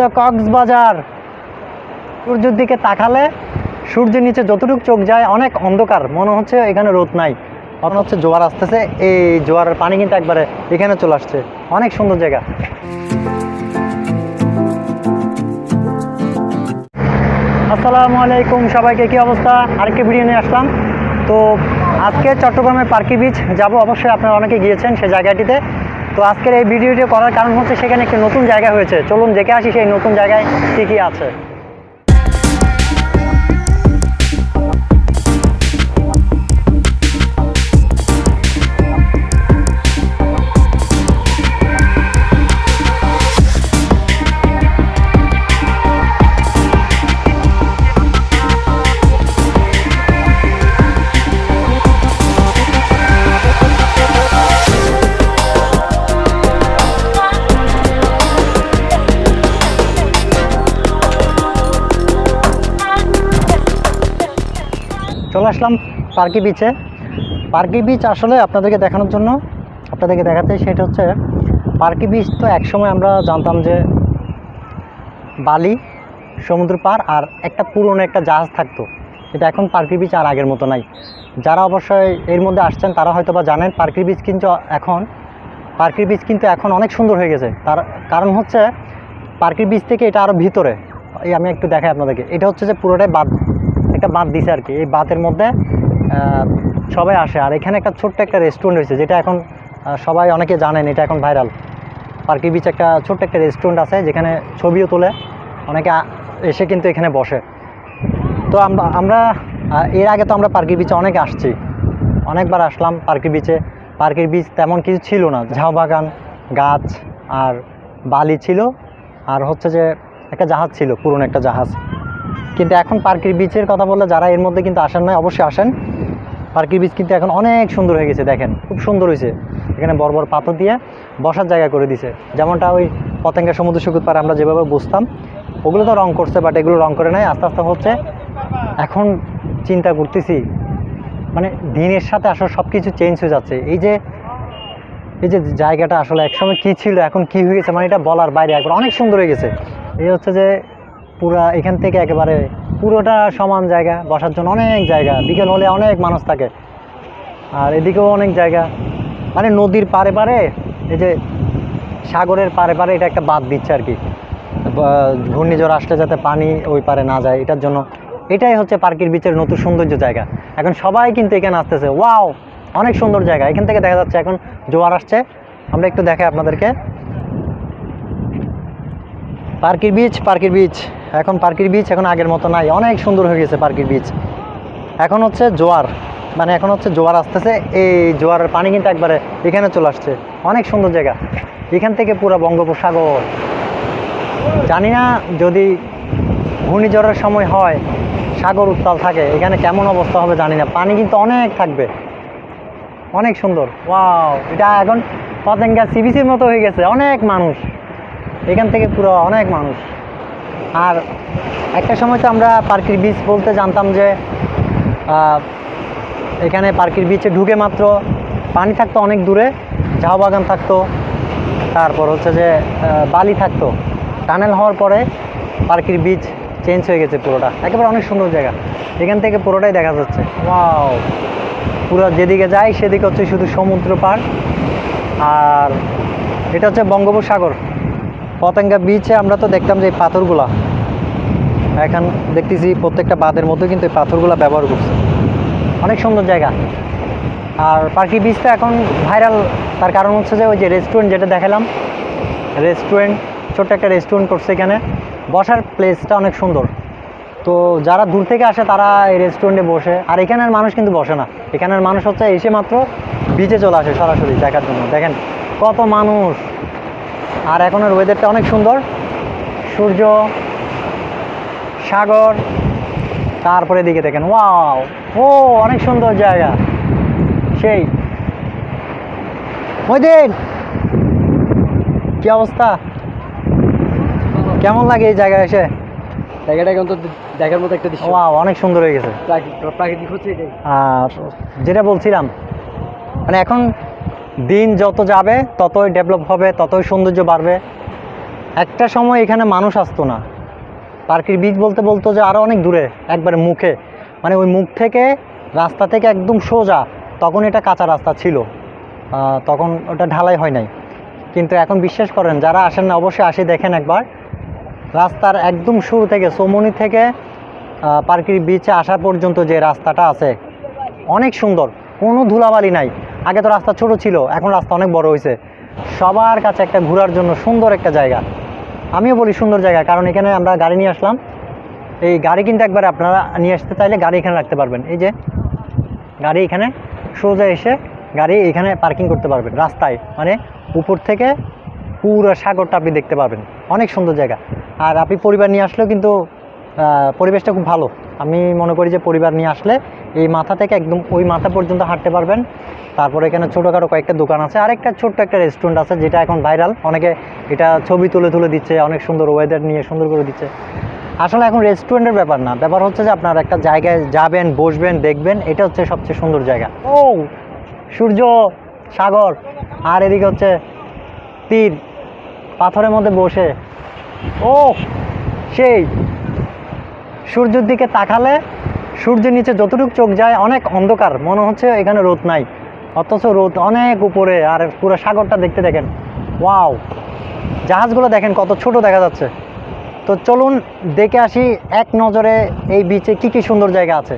পুরো কক্সবাজার। সূর্যের দিকে তাকালে সূর্যের নিচে যতটুকু চোখ যায়, অনেক অন্ধকার। মনে হচ্ছে এখানে রোদ নাই। মনে হচ্ছে জোয়ার আসতেছে। এই জোয়ারের পানি কিন্তু একবারে এখানে চলে আসছে। অনেক সুন্দর জায়গা। আসসালামু আলাইকুম সবাইকে, কি অবস্থা? আরেকটি ভিডিও নিয়ে আসলাম। তো আজকে চট্টগ্রামের পার্কি বিচ যাব। অবশ্যই আপনারা অনেকে গিয়েছেন সেই জায়গাটিতে। তো আজকের এই ভিডিওটি করার কারণ হচ্ছে সেখানে একটি নতুন জায়গা হয়েছে। চলুন দেখে আসি সেই নতুন জায়গায় কী কী আছে। আসলাম পার্কি বিচে পার্কি বিচ আসলে আপনাদেরকে দেখানোর জন্য আপনাদেরকে দেখাতে সেটা হচ্ছে পার্কি বিচ তো একসময় আমরা জানতাম যে বালি, সমুদ্র পার আর একটা পুরনো একটা জাহাজ থাকতো। কিন্তু এখন পার্কি বিচ আর আগের মতো নাই। যারা অবশ্যই এর মধ্যে আসছেন, তারা হয়তো বা জানেন পার্কি বিচ কিন্তু এখন পার্কির বিচ কিন্তু এখন অনেক সুন্দর হয়ে গেছে। তার কারণ হচ্ছে পার্কির বিচ থেকে এটা আরও ভিতরে। এই আমি একটু দেখাই আপনাদেরকে। এটা হচ্ছে যে পুরোটাই বাদ একটা বাঁধ দিছে আর কি এই বাঁধের মধ্যে সবাই আসে। আর এখানে একটা ছোট্ট একটা রেস্টুরেন্ট হয়েছে যেটা এখন সবাই অনেকে জানেন, এটা এখন ভাইরাল পার্কি বিচ একটা ছোট্ট একটা রেস্টুরেন্ট আছে, যেখানে ছবিও তোলে। অনেকে এসে কিন্তু এখানে বসে। তো আমরা আমরা এর আগে তো আমরা পার্কি বিচে অনেক আসছি। অনেকবার আসলাম পার্কি বিচে পার্কের বিচ তেমন কিছু ছিল না। ঝাউ বাগান, গাছ আর বালি ছিল। আর হচ্ছে যে, একটা জাহাজ ছিল, পুরনো একটা জাহাজ। কিন্তু এখন পার্কের বিচের কথা বললে যারা এর মধ্যে কিন্তু আসেন না অবশ্যই আসেন। পার্কের বিচ কিন্তু এখন অনেক সুন্দর হয়ে গেছে, দেখেন। খুব সুন্দর হয়েছে। এখানে বড় বড় পাথর দিয়ে বসার জায়গা করে দিছে। যেমনটা ওই পতেঙ্গা সমুদ্র সৈকত পারে আমরা যেভাবে বুঝতাম, ওগুলো তো রং করছে বাট এগুলো রং করে নাই। আস্তে আস্তে হচ্ছে, এখন চিন্তা করতেছি মানে দিনের সাথে আসলে সব কিছু চেঞ্জ হয়ে যাচ্ছে। এই যে এই যে জায়গাটা আসলে একসময় কী ছিল, এখন কি হয়ে গেছে মানে এটা বলার বাইরে একবার। অনেক সুন্দর হয়ে গেছে। এই হচ্ছে যে পুরা এখান থেকে একেবারে পুরোটা সমান জায়গা, বসার জন্য অনেক জায়গা, বিকেল হলে অনেক মানুষ থাকে। আর এদিকেও অনেক জায়গা। মানে নদীর পারে পারে, এই যে সাগরের পারে পারে, এটা একটা বাদ দিচ্ছে আর কি। ঘূর্ণিঝড় আসলে যাতে পানি ওই পারে না যায়, এটার জন্য এটাই হচ্ছে পার্কের বিচের নতুন সৌন্দর্য জায়গা। এখন সবাই কিন্তু এখানে আসতেছে, ওয়াও, অনেক সুন্দর জায়গা। এখান থেকে দেখা যাচ্ছে এখন জোয়ার আসছে। আমরা একটু দেখাই আপনাদেরকে। পার্কের বিচ পার্কের বিচ। এখন পার্কের বিচ এখন আগের মতো নাই। অনেক সুন্দর হয়ে গেছে পার্কের বিচ এখন হচ্ছে জোয়ার। মানে এখন হচ্ছে জোয়ার আসতেছে। এই জোয়ারের পানি কিন্তু একবারে এখানে চলে আসছে। অনেক সুন্দর জায়গা। এখান থেকে পুরো বঙ্গোপসাগর। জানি না যদি ঘূর্ণিঝড়ের সময় হয়, সাগর উত্তাল থাকে, এখানে কেমন অবস্থা হবে জানি না। পানি কিন্তু অনেক থাকবে। অনেক সুন্দর। ওয়াও, এটা এখন পতেঙ্গা সিবিসির মতো হয়ে গেছে। অনেক মানুষ। এখান থেকে পুরো অনেক মানুষ। আর একটা সময় তো আমরা পার্কের বিচ বলতে জানতাম যে এখানে পার্কের বিচে ঢুকে মাত্র পানি থাকতো অনেক দূরে ঝাউ বাগান থাকতো তারপর হচ্ছে যে বালি থাকতো। টানেল হওয়ার পরে পার্কের বিচ চেঞ্জ হয়ে গেছে পুরোটা। একেবারে অনেক সুন্দর জায়গা। এখান থেকে পুরোটাই দেখা যাচ্ছে। ওয়াও পুরো যেদিকে যায় সেদিকে হচ্ছে শুধু সমুদ্র পার আর এটা হচ্ছে বঙ্গোপসাগর। পতেঙ্গা বিচে আমরা তো দেখতাম যে এই পাথরগুলা। এখন দেখতেছি প্রত্যেকটা বাঁধের মধ্যে কিন্তু এই পাথরগুলা ব্যবহার করছে। অনেক সুন্দর জায়গা। আর পার্কি বিচটা এখন ভাইরাল তার কারণ হচ্ছে যে ওই যে রেস্টুরেন্ট যেটা দেখালাম রেস্টুরেন্ট ছোট্ট একটা রেস্টুরেন্ট করছে এখানে। বসার প্লেসটা অনেক সুন্দর। তো যারা দূর থেকে আসে তারা এই রেস্টুরেন্টে বসে। আর এখানের মানুষ কিন্তু বসে না। এখানের মানুষ হচ্ছে এসে মাত্র বিচে চলে আসে সরাসরি দেখার জন্য। দেখেন কত মানুষ। আর এখনের ওয়েদারটা অনেক সুন্দর। সূর্য সাগর তারপরে দিকে দেখেন ওয়াও ও অনেক সুন্দর জায়গা। সেই। মহিদিন কি অবস্থা? কেমন লাগে এই জায়গায় এসে? জায়গাটা এখন তো দেখার মতো একটা দৃশ্য। ওয়াও অনেক সুন্দর হয়ে গেছে। প্রাকৃতিক প্রাকৃতিক হচ্ছে এটাই। আর যেটা বলছিলাম মানে এখন দিন যত যাবে, ততই ডেভেলপ হবে, ততই সৌন্দর্য বাড়বে। একটা সময় এখানে মানুষ আসতো না। পার্কের বীজ বলতে বলতো যে আরও অনেক দূরে, একবারে মুখে। মানে ওই মুখ থেকে রাস্তা থেকে একদম সোজা, তখন এটা কাঁচা রাস্তা ছিল। তখন ওটা ঢালাই হয় নাই। কিন্তু এখন বিশ্বাস করেন, যারা আসেন না, অবশ্যই আসি, দেখেন একবার। রাস্তার একদম শুরু থেকে সোমনি থেকে পার্কের বিচে আসা পর্যন্ত যে রাস্তাটা আছে, অনেক সুন্দর। কোনো ধুলাবালি নাই। আগে তো রাস্তা ছোট ছিল, এখন রাস্তা অনেক বড় হয়েছে সবার কাছে একটা ঘোরার জন্য সুন্দর একটা জায়গা। আমিও বলি সুন্দর জায়গা, কারণ এখানে আমরা গাড়ি নিয়ে আসলাম। এই গাড়ি কিন্তু একবার আপনারা নিয়ে আসতে চাইলে গাড়ি এখানে রাখতে পারবেন। এই যে, গাড়ি এখানে সোজা এসে গাড়ি এখানে পার্কিং করতে পারবেন, রাস্তায়। মানে উপর থেকে পুরো সাগরটা আপনি দেখতে পারবেন। অনেক সুন্দর জায়গা। আর আপনি পরিবার নিয়ে আসলেও কিন্তু পরিবেশটা খুব ভালো। আমি মনে করি যে পরিবার নিয়ে আসলে এই মাথা থেকে একদম ওই মাথা পর্যন্ত হাঁটতে পারবেন। তারপরে এখানে ছোটোখাটো কয়েকটা দোকান আছে। আর একটা ছোট্ট একটা রেস্টুরেন্ট আছে, যেটা এখন ভাইরাল অনেকে এটা ছবি তুলে তুলে দিচ্ছে, অনেক সুন্দর ওয়েদার নিয়ে সুন্দর করে দিচ্ছে। আসলে এখন রেস্টুরেন্টের ব্যাপার না। ব্যাপার হচ্ছে যে আপনার একটা জায়গায় যাবেন, বসবেন, দেখবেন, এটা হচ্ছে সবচেয়ে সুন্দর জায়গা। ও, সূর্য, সাগর, আর এদিকে হচ্ছে তীর, পাথরের মধ্যে বসে। ও, সেই। সূর্যের দিকে তাকালে সূর্যের নিচে যতটুকু চোখ যায়, অনেক অন্ধকার। মনে হচ্ছে এখানে রোদ নাই। অথচ রোদ অনেক উপরে, আর পুরো সাগরটা দেখতে দেখেন। ওয়াও! জাহাজগুলো দেখেন কত ছোট দেখা যাচ্ছে। তো চলুন দেখে আসি এক নজরে এই বিচে কি কি সুন্দর জায়গা আছে।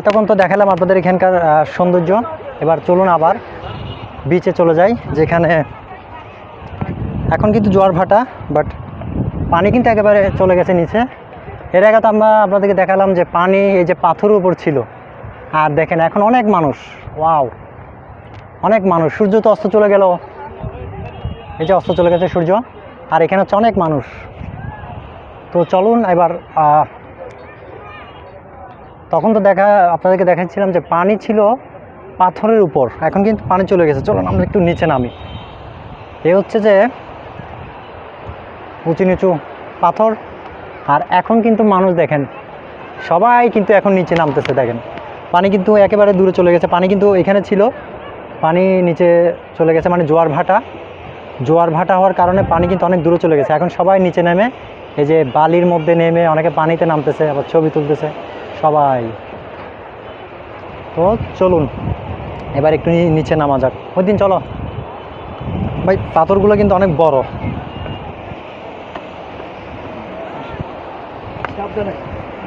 এতক্ষণ তো দেখালাম আপনাদের এখানকার সৌন্দর্য। এবার চলুন আবার বিচে চলে যাই, যেখানে এখন কিন্তু জোয়ার ভাটা বাট পানি কিন্তু একেবারে চলে গেছে নিচে। এর আগে তো আমরা আপনাদেরকে দেখালাম যে পানি, এই যে পাথরের উপর ছিল। আর দেখেন, এখন অনেক মানুষ ওয়াও অনেক মানুষ। সূর্য তো অস্ত চলে গেল। এই যে অস্ত চলে গেছে সূর্য, আর এখানে হচ্ছে অনেক মানুষ। তো চলুন এবার তখন তো দেখা, আপনাদেরকে দেখাচ্ছিলাম যে পানি ছিল পাথরের উপর। এখন কিন্তু পানি চলে গেছে। চলুন, আমরা একটু নিচে নামি। এ হচ্ছে যে উঁচু নিচু পাথর। আর এখন কিন্তু মানুষ দেখেন, সবাই কিন্তু এখন নিচে নামতেছে, দেখেন। পানি কিন্তু একেবারে দূরে চলে গেছে। পানি কিন্তু এখানে ছিল। পানি নিচে চলে গেছে মানে জোয়ার ভাটা। জোয়ার ভাটা হওয়ার কারণে পানি কিন্তু অনেক দূরে চলে গেছে। এখন সবাই নিচে নেমে, এই যে বালির মধ্যে নেমে অনেকে পানিতে নামতেছে, আবার ছবি তুলতেছে। সবাই। তো চলুন, এবার একটু নিচে নামা যাক। ওই দিন চলো। ভাই, পাথরগুলো কিন্তু অনেক বড়।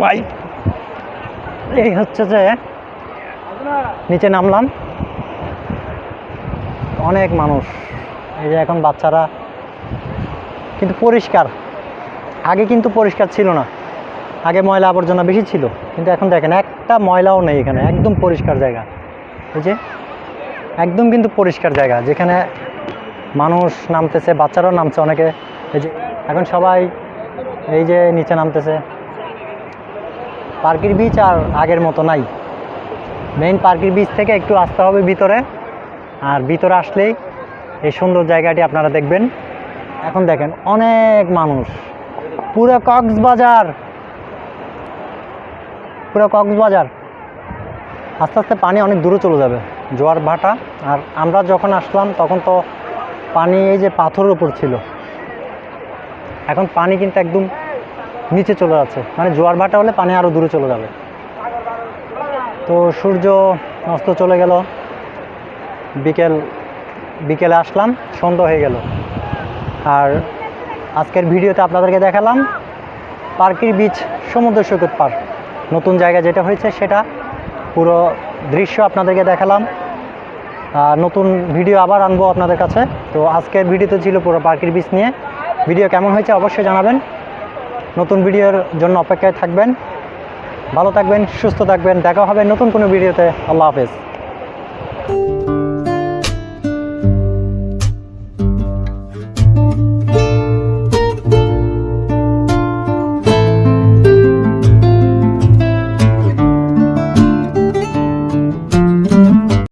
ভাই, এই হচ্ছে যে নিচে নামলাম। অনেক মানুষ। এই যে এখন বাচ্চারা। কিন্তু পরিষ্কার। আগে কিন্তু পরিষ্কার ছিল না। আগে ময়লা আবর্জনা বেশি ছিল, কিন্তু এখন দেখেন একটা ময়লাও নেই এখানে, একদম পরিষ্কার জায়গা। এই যে, একদম কিন্তু পরিষ্কার জায়গা, যেখানে মানুষ নামতেছে, বাচ্চারাও নামছে অনেকে। এই যে, এখন সবাই এই যে নিচে নামতেছে। পার্কের বিচ আর আগের মতো নাই। মেইন পার্কের বিচ থেকে একটু আসতে হবে ভিতরে, আর ভিতরে আসলেই এই সুন্দর জায়গাটি আপনারা দেখবেন। এখন দেখেন অনেক মানুষ, পুরো কক্সবাজার। পুরো কক্সবাজার। আস্তে আস্তে পানি অনেক দূরে চলে যাবে, জোয়ার ভাটা। আর আমরা যখন আসলাম, তখন তো পানি এই যে পাথরের উপর ছিল। এখন পানি কিন্তু একদম নিচে চলে যাচ্ছে। মানে জোয়ার ভাটা হলে পানি আরও দূরে চলে যাবে। তো সূর্য অস্ত চলে গেল। বিকেল, বিকেলে আসলাম, সন্ধ্যা হয়ে গেল। আর আজকের ভিডিওতে আপনাদেরকে দেখালাম পার্কির বিচ সমুদ্র সৈকত পার্ক। নতুন জায়গা যেটা হয়েছে সেটা পুরো দৃশ্য আপনাদেরকে দেখালাম। নতুন ভিডিও আবার আনব আপনাদের কাছে। তো আজকের ভিডিওতে ছিল পুরো পার্কির বিচ নিয়ে। ভিডিও কেমন হয়েছে অবশ্যই জানাবেন। নতুন ভিডিওর জন্য অপেক্ষায় থাকবেন। ভালো থাকবেন, সুস্থ থাকবেন। দেখা হবে নতুন কোনো ভিডিওতে। আল্লাহ হাফেজ।